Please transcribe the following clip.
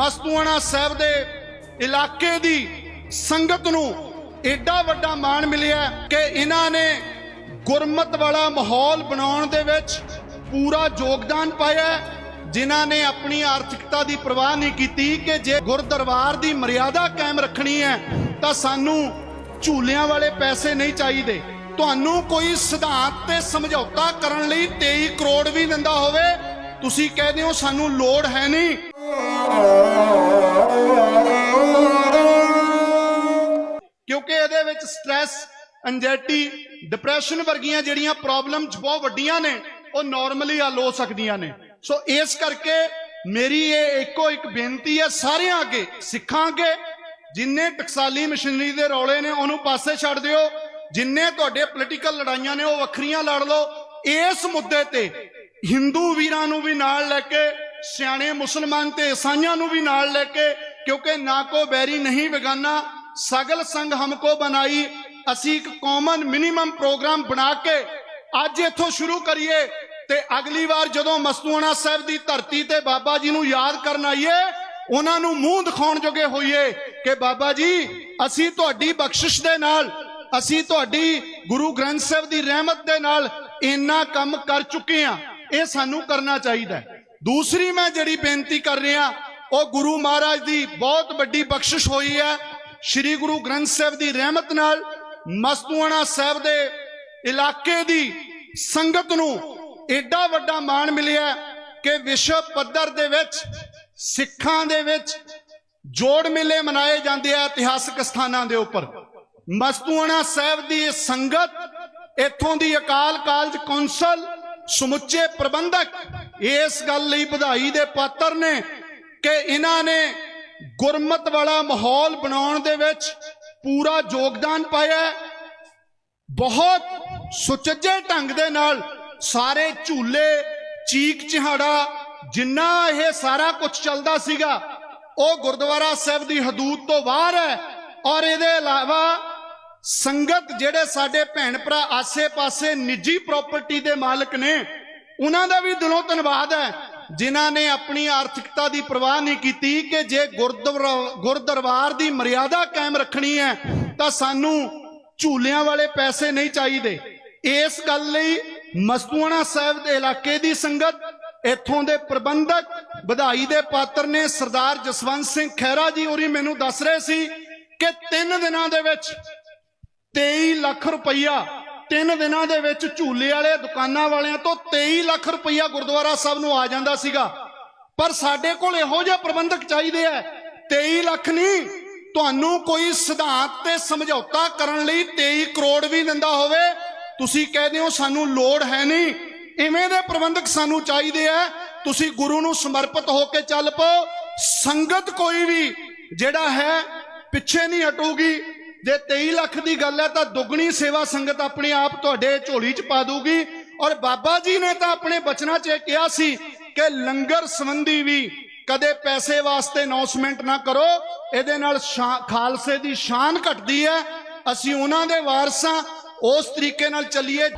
ਮਸਤੂਆਣਾ ਸਾਹਿਬ ਦੇ ਇਲਾਕੇ ਦੀ ਸੰਗਤ ਨੂੰ ਐਡਾ ਵੱਡਾ ਮਾਣ ਮਿਲਿਆ ਕਿ ਇਹਨਾਂ ਨੇ ਗੁਰਮਤ ਵਾਲਾ ਮਾਹੌਲ ਬਣਾਉਣ ਦੇ ਵਿੱਚ ਪੂਰਾ ਯੋਗਦਾਨ ਪਾਇਆ ਹੈ। ਜਿਨ੍ਹਾਂ ਨੇ ਆਪਣੀ ਆਰਥਿਕਤਾ ਦੀ ਪਰਵਾਹ ਨਹੀਂ ਕੀਤੀ ਕਿ ਜੇ ਗੁਰਦਰਬਾਰ ਦੀ ਮਰਿਆਦਾ ਕਾਇਮ ਰੱਖਣੀ ਹੈ, ਤਾਂ ਸਾਨੂੰ ਝੂਲਿਆਂ ਵਾਲੇ ਪੈਸੇ ਨਹੀਂ ਚਾਹੀਦੇ ਤੁਹਾਨੂੰ ਕੋਈ ਸਿਧਾਂਤ ਤੇ ਸਮਝੌਤਾ ਕਰਨ ਲਈ 23 ਕਰੋੜ ਵੀ ਦਿੰਦਾ ਹੋਵੇ, ਤੁਸੀਂ ਕਹਿੰਦੇ ਹੋ ਸਾਨੂੰ ਲੋੜ ਹੈ ਨਹੀਂ ਕਿਉਂਕਿ ਇਹਦੇ ਵਿੱਚ ਸਟ्रेस ਐਂਜ਼ਾਇਟੀ ਡਿਪਰੈਸ਼ਨ ਵਰਗੀਆਂ ਜਿਹੜੀਆਂ ਪ੍ਰੋਬਲਮਸ ਬਹੁਤ ਵੱਡੀਆਂ ਨੇ, ਉਹ ਨਾਰਮਲੀ ਹੱਲ ਹੋ ਸਕਦੀਆਂ ਨੇ। ਸੋ ਇਸ ਕਰਕੇ ਮੇਰੀ ਇਹ ਇੱਕੋ ਇੱਕ ਬੇਨਤੀ ਹੈ, ਸਾਰਿਆਂ ਅੱਗੇ, ਸਿੱਖਾਂ ਅੱਗੇ, ਜਿੰਨੇ ਟਕਸਾਲੀ ਮਸ਼ੀਨਰੀ ਦੇ ਰੌਲੇ ਨੇ, ਉਹਨੂੰ ਪਾਸੇ ਛੱਡ ਦਿਓ। ਜਿੰਨੇ ਤੁਹਾਡੇ ਪੋਲੀਟੀਕਲ ਲੜਾਈਆਂ ਨੇ, ਉਹ ਵੱਖਰੀਆਂ ਲੜ ਲਓ। ਇਸ ਮੁੱਦੇ ਤੇ ਹਿੰਦੂ ਵੀਰਾਂ ਨੂੰ ਵੀ ਨਾਲ ਲੈ ਕੇ ਸਿਆਣੇ ਮੁਸਲਮਾਨ ਤੇ ਈਸਾਈਆਂ ਨੂੰ ਵੀ ਨਾਲ ਲੈ ਕੇ, ਕਿਉਂਕਿ ਨਾ ਕੋ ਬੈਰੀ ਨਹੀਂ ਬੇਗਾਨਾ ਸਗਲ ਸੰਗ ਹਮਕੋ ਬਣਾਈ, ਅਸੀਂ ਇੱਕ ਕਾਮਨ ਮਿਨੀਮਮ ਪ੍ਰੋਗਰਾਮ ਬਣਾ ਕੇ ਅੱਜ ਇੱਥੋਂ ਸ਼ੁਰੂ ਕਰੀਏ ਤੇ ਅਗਲੀ ਵਾਰ ਜਦੋਂ ਮਸਤੂਆਣਾ ਸਾਹਿਬ ਦੀ ਧਰਤੀ ਤੇ ਬਾਬਾ ਜੀ ਨੂੰ ਯਾਦ ਕਰਨ ਆਈਏ, ਉਹਨਾਂ ਨੂੰ ਮੂੰਹ ਦਿਖਾਉਣ ਜੋਗੇ ਹੋਈਏ ਕਿ ਬਾਬਾ ਜੀ, ਅਸੀਂ ਤੁਹਾਡੀ ਬਖਸ਼ਿਸ਼ ਦੇ ਨਾਲ, ਅਸੀਂ ਤੁਹਾਡੀ ਗੁਰੂ ਗ੍ਰੰਥ ਸਾਹਿਬ ਦੀ ਰਹਿਮਤ ਦੇ ਨਾਲ ਇੰਨਾ ਕੰਮ ਕਰ ਚੁੱਕੇ ਹਾਂ। ਇਹ ਸਾਨੂੰ ਕਰਨਾ ਚਾਹੀਦਾ ਹੈ। ਦੂਸਰੀ ਮੈਂ ਜਿਹੜੀ ਬੇਨਤੀ ਕਰ ਰਿਹਾ, ਉਹ ਗੁਰੂ ਮਹਾਰਾਜ ਦੀ ਬਹੁਤ ਵੱਡੀ ਬਖਸ਼ਿਸ਼ ਹੋਈ ਹੈ। ਸ੍ਰੀ ਗੁਰੂ ਗ੍ਰੰਥ ਸਾਹਿਬ ਦੀ ਰਹਿਮਤ ਨਾਲ ਮਸਤੂਆਣਾ ਸਾਹਿਬ ਦੇ ਇਲਾਕੇ ਦੀ ਸੰਗਤ ਨੂੰ ਐਡਾ ਵੱਡਾ ਮਾਣ ਮਿਲਿਆ ਕਿ ਵਿਸ਼ਵ ਪੱਧਰ ਦੇ ਵਿੱਚ, ਸਿੱਖਾਂ ਦੇ ਵਿੱਚ ਜੋੜ ਮੇਲੇ ਮਨਾਏ ਜਾਂਦੇ ਆ ਇਤਿਹਾਸਕ ਸਥਾਨਾਂ ਦੇ ਉੱਪਰ। ਮਸਤੂਆਣਾ ਸਾਹਿਬ ਦੀ ਇਹ ਸੰਗਤ, ਇੱਥੋਂ ਦੀ ਅਕਾਲ ਕਾਲਜ ਕੌਂਸਲ, ਸਮੁੱਚੇ ਪ੍ਰਬੰਧਕ ਇਸ ਗੱਲ ਲਈ ਵਧਾਈ ਦੇ ਪਾਤਰ ਨੇ ਕਿ ਇਹਨਾਂ ਨੇ ਗੁਰਮਤ ਵਾਲਾ ਮਾਹੌਲ ਬਣਾਉਣ ਦੇ ਵਿੱਚ ਪੂਰਾ ਯੋਗਦਾਨ ਪਾਇਆ ਬਹੁਤ ਸੁਚੱਜੇ ਢੰਗ ਦੇ ਨਾਲ ਸਾਰੇ ਝੂਲੇ, ਚੀਕ ਚਿਹਾੜਾ, ਜਿੰਨਾ ਇਹ ਸਾਰਾ ਕੁਝ ਚੱਲਦਾ ਸੀਗਾ, ਉਹ ਗੁਰਦੁਆਰਾ ਸਾਹਿਬ ਦੀ ਹਦੂਦ ਤੋਂ ਬਾਹਰ ਹੈ ਔਰ ਇਹਦੇ ਇਲਾਵਾ ਸੰਗਤ ਜਿਹੜੇ ਸਾਡੇ ਭੈਣ ਭਰਾ ਆਸੇ-ਪਾਸੇ ਨਿੱਜੀ ਪ੍ਰਾਪਰਟੀ ਦੇ ਮਾਲਕ ਨੇ ਉਹਨਾਂ ਦਾ ਵੀ ਦਿਲੋਂ ਧੰਨਵਾਦ ਹੈ, ਜਿਨ੍ਹਾਂ ਨੇ ਆਪਣੀ ਆਰਥਿਕਤਾ ਦੀ ਪਰਵਾਹ ਨਹੀਂ ਕੀਤੀ ਕਿ ਜੇ ਗੁਰਦੁਆਰਾ ਗੁਰਦਰਬਾਰ ਦੀ ਮਰਿਆਦਾ ਕਾਇਮ ਰੱਖਣੀ ਹੈ, ਤਾਂ ਸਾਨੂੰ ਝੂਲਿਆਂ ਵਾਲੇ ਪੈਸੇ ਨਹੀਂ ਚਾਹੀਦੇ। ਇਸ ਗੱਲ ਲਈ ਮਸਤੂਆਣਾ ਸਾਹਿਬ ਦੇ ਇਲਾਕੇ ਦੀ ਸੰਗਤ ਇੱਥੋਂ ਦੇ ਪ੍ਰਬੰਧਕ ਵਧਾਈ ਦੇ ਪਾਤਰ ਨੇ ਸਰਦਾਰ ਜਸਵੰਤ ਸਿੰਘ ਖਹਿਰਾ ਜੀ ਹੋਰੀ ਮੈਨੂੰ ਦੱਸ ਰਹੇ ਸੀ ਕਿ 3 ਦਿਨਾਂ ਦੇ ਵਿੱਚ 23 ਲੱਖ ਰੁਪਈਆ ਤਿੰਨ ਦਿਨਾਂ ਦੇ ਵਿੱਚ ਝੂਲੇ ਵਾਲੇ ਦੁਕਾਨਾਂ ਵਾਲਿਆਂ ਤੋਂ 23 ਲੱਖ ਰੁਪਈਆ ਗੁਰਦੁਆਰਾ ਸਾਹਿਬ ਨੂੰ ਆ ਜਾਂਦਾ ਸੀਗਾ। ਪਰ ਸਾਡੇ ਕੋਲ ਇਹੋ ਜਿਹੇ ਪ੍ਰਬੰਧਕ ਚਾਹੀਦੇ ਆ। 23 ਲੱਖ ਨਹੀਂ, ਤੁਹਾਨੂੰ ਕੋਈ ਸਿਧਾਂਤ ਤੇ ਸਮਝੌਤਾ ਕਰਨ ਲਈ 23 ਕਰੋੜ ਵੀ ਦਿੰਦਾ ਹੋਵੇ, ਤੁਸੀਂ ਕਹਿੰਦੇ ਹੋ ਸਾਨੂੰ ਲੋੜ ਹੈ ਨਹੀਂ। ਇਵੇਂ ਦੇ ਪ੍ਰਬੰਧਕ ਸਾਨੂੰ ਚਾਹੀਦੇ ਆ। ਤੁਸੀਂ ਗੁਰੂ ਨੂੰ ਸਮਰਪਿਤ ਹੋ ਕੇ ਚੱਲ ਪਓ। ਸੰਗਤ ਕੋਈ ਵੀ ਜਿਹੜਾ ਹੈ, ਪਿੱਛੇ ਨਹੀਂ ਹਟੂਗੀ। ਜੇ 23 ਲੱਖ ਦੀ ਗੱਲ ਹੈ ਤਾਂ ਦੁੱਗਣੀ ਸੇਵਾ ਸੰਗਤ ਆਪਣੇ ਆਪ ਤੁਹਾਡੇ ਝੋਲੀ 'ਚ ਪਾ ਦੂਗੀ। ਔਰ ਬਾਬਾ ਜੀ ਨੇ ਤਾਂ ਆਪਣੇ ਬਚਨਾਂ 'ਚ ਇਹ ਕਿਹਾ ਸੀ ਕਿ ਲੰਗਰ ਸੰਬੰਧੀ ਵੀ ਕਦੇ ਪੈਸੇ ਵਾਸਤੇ ਅਨਾਉਂਸਮੈਂਟ ਨਾ ਕਰੋ। ਇਹਦੇ ਨਾਲ ਸ਼ਾ- ਖਾਲਸੇ ਦੀ ਸ਼ਾਨ ਘਟਦੀ ਹੈ। ਅਸੀਂ ਉਹਨਾਂ ਦੇ ਵਾਰਸਾਂ ਉਸ ਤਰੀਕੇ ਨਾਲ ਚੱਲੀਏ।